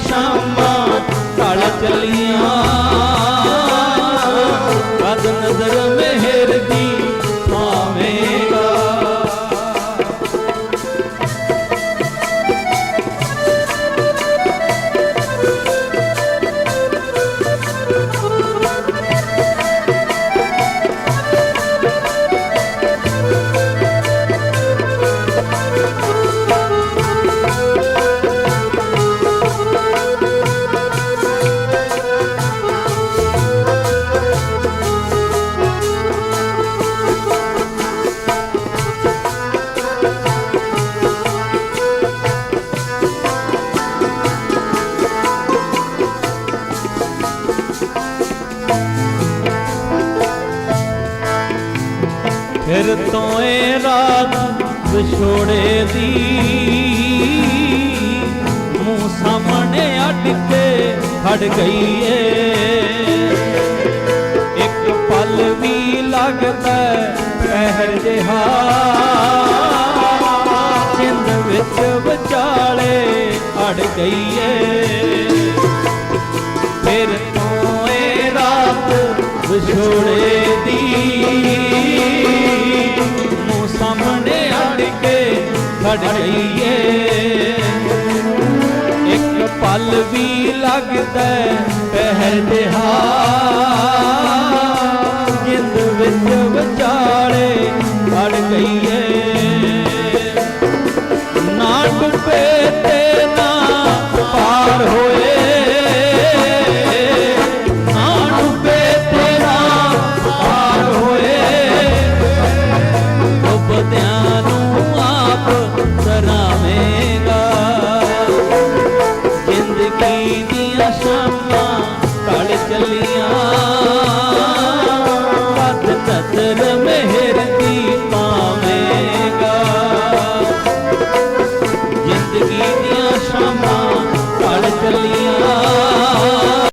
ਸ਼ਾਮਾਂ ਟਲ ਚਲੀਆਂ ਕਦ ਨਜ਼ਰ ਮਿਹਰ ਫਿਰ ਤੋਂ ਏ ਰਾਤ ਵਿਛੋੜੇ ਦੀ। ਮੂੰਹ ਸਾਹਮਣੇ ਅੱਡ ਕੇ ਖੜ ਗਈ ਏ ਇੱਕ ਪਲ ਵੀ ਲੱਗਦਾ ਪਹਿਰ ਜਿਹਾ। ਜਿੰਦ ਵਿੱਚ ਵਿਚਾਲੇ ਅੜ ਗਈ ਏ ਫਿਰ ਤੋਂ ਏ ਰਾਤ ਵਿਛੋੜੇ ਖੜ ਗਈ ਇੱਕ ਪਲ ਵੀ ਲੱਗਦਾ ਪਹਿਰ ਜਿਹਾ ਸ਼ਾਮਾਂ ਤੜ ਚੱਲੀਆਂ। ਪਤ ਜ਼ਿੰਦਗੀ ਦੀ